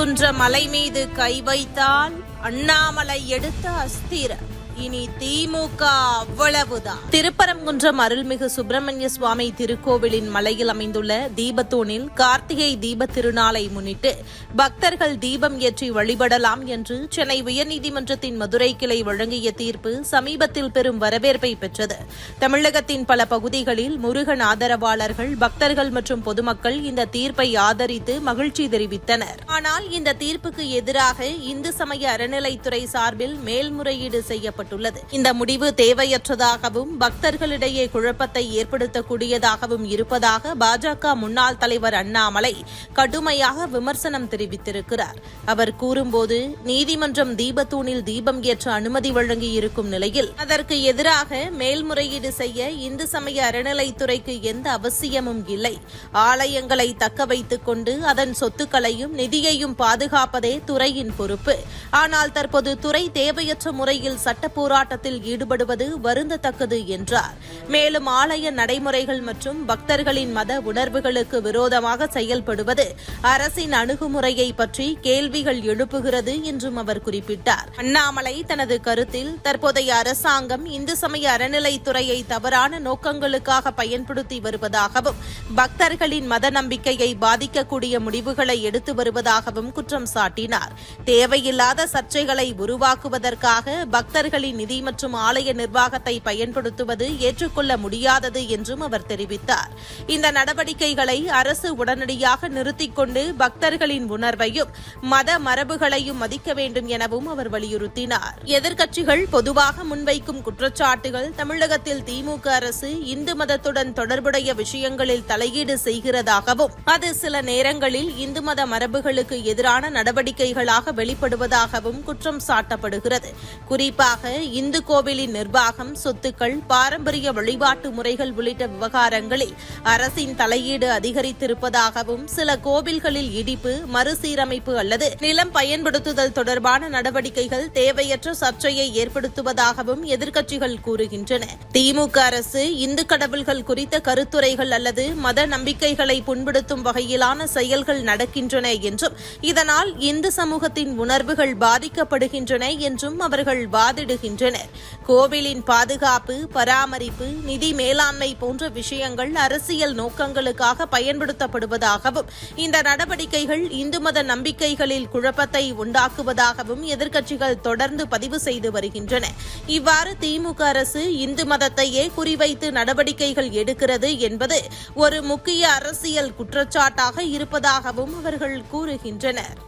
திருப்பரங்குன்ற மலை மீது கை வைத்தால் அண்ணாமலை எடுத்த அஸ்திர இனி திமுக அவ்வளவுதான். திருப்பரங்குன்றம் அருள்மிகு சுப்பிரமணிய சுவாமி திருக்கோவிலின் மலையில் அமைந்துள்ள தீபத்தூணில் கார்த்திகை தீப திருநாளை முன்னிட்டு பக்தர்கள் தீபம் ஏற்றி வழிபடலாம் என்று சென்னை உயர்நீதிமன்றத்தின் மதுரை கிளை வழங்கிய தீர்ப்பு சமீபத்தில் பெரும் வரவேற்பை பெற்றது. தமிழகத்தின் பல பகுதிகளில் முருகன் ஆதரவாளர்கள் பக்தர்கள் மற்றும் பொதுமக்கள் இந்த தீர்ப்பை ஆதரித்து மகிழ்ச்சி தெரிவித்தனர். ஆனால் இந்த தீர்ப்புக்கு எதிராக இந்து சமய அறநிலைத்துறை சார்பில் மேல்முறையீடு செய்யப்பட்டுள்ளது இந்த முடிவு தேவையற்றதாகவும் பக்தர்களிடையே குழப்பத்தை ஏற்படுத்தக்கூடியதாகவும் இருப்பதாக பாஜக முன்னாள் தலைவர் அண்ணாமலை கடுமையாக விமர்சனம் தெரிவித்திருக்கிறார். அவர் கூறும்போது நீதிமன்றம் தீபத்தூணில் தீபம் ஏற்ற அனுமதி வழங்கியிருக்கும் நிலையில் அதற்கு எதிராக மேல்முறையீடு செய்ய இந்து சமய அறநிலைத்துறைக்கு எந்த அவசியமும் இல்லை. ஆலயங்களை தக்க வைத்துக் கொண்டு அதன் சொத்துக்களையும் நிதியையும் பாதுகாப்பதே துறையின் பொறுப்பு. ஆனால் தற்போது துறை தேவையற்ற முறையில் சட்ட போராட்டத்தில் ஈடுபடுவது வருந்தத்தக்கது என்றார். மேலும் ஆலய நடைமுறைகள் மற்றும் பக்தர்களின் மத உணர்வுகளுக்கு விரோதமாக செயல்படுவது அரசின் அணுகுமுறையை பற்றி கேள்விகள் எழுப்புகிறது என்றும் அவர் குறிப்பிட்டார். அண்ணாமலை தனது கருத்தில் தற்போதைய அரசாங்கம் இந்து சமய அறநிலைத்துறையை தவறான நோக்கங்களுக்காக பயன்படுத்தி வருவதாகவும் பக்தர்களின் மத நம்பிக்கையை பாதிக்கக்கூடிய முடிவுகளை எடுத்து வருவதாகவும் குற்றம் சாட்டினார். தேவையில்லாத சர்ச்சைகளை உருவாக்குவதற்காக பக்தர்கள் பக்தர்களின் நிதி மற்றும் ஆலய நிர்வாகத்தை பயன்படுத்துவது ஏற்றுக்கொள்ள முடியாதது என்றும் அவர் தெரிவித்தார். இந்த நடவடிக்கைகளை அரசு உடனடியாக நிறுத்திக் கொண்டு பக்தர்களின் உணர்வையும் மத மரபுகளையும் மதிக்க வேண்டும் எனவும் அவர் வலியுறுத்தினார். எதிர்க்கட்சிகள் பொதுவாக முன்வைக்கும் குற்றச்சாட்டுகள் தமிழகத்தில் திமுக அரசு இந்து மதத்துடன் தொடர்புடைய விஷயங்களில் தலையீடு செய்கிறதாகவும் அது சில நேரங்களில் இந்து மத மரபுகளுக்கு எதிரான நடவடிக்கைகளாக வெளிப்படுவதாகவும் குற்றம் சாட்டப்படுகிறது. குறிப்பாக இந்து கோவிலின் நிர்வாகம் சொத்துக்கள் பாரம்பரிய வழிபாட்டு முறைகள் உள்ளிட்ட விவகாரங்களில் அரசின் தலையீடு அதிகரித்திருப்பதாகவும் சில கோவில்களில் இடிப்பு மறுசீரமைப்பு அல்லது நிலம் பயன்படுத்துதல் தொடர்பான நடவடிக்கைகள் தேவையற்ற சர்ச்சையை ஏற்படுத்துவதாகவும் எதிர்க்கட்சிகள் கூறுகின்றன. திமுக அரசு இந்து கடவுள்கள் குறித்த கருத்துரைகள் அல்லது மத நம்பிக்கைகளை புண்படுத்தும் வகையிலான செயல்கள் நடக்கின்றன என்றும் இதனால் இந்து சமூகத்தின் உணர்வுகள் பாதிக்கப்படுகின்றன என்றும் அவர்கள் வருகின்றனர். கோவிலின் பாதுகாப்பு பராமரிப்பு நிதி மேலாண்மை போன்ற விஷயங்கள் அரசியல் நோக்கங்களுக்காக பயன்படுத்தப்படுவதாகவும் இந்த நடவடிக்கைகள் இந்து மத நம்பிக்கைகளில் குழப்பத்தை உண்டாக்குவதாகவும் எதிர்க்கட்சிகள் தொடர்ந்து பதிவு செய்து வருகின்றன. இவ்வாறு திமுக அரசு இந்து மதத்தையே குறிவைத்து நடவடிக்கைகள் எடுக்கிறது என்பது ஒரு முக்கிய அரசியல் குற்றச்சாட்டாக இருப்பதாகவும் அவர்கள் கூறுகின்றனர்.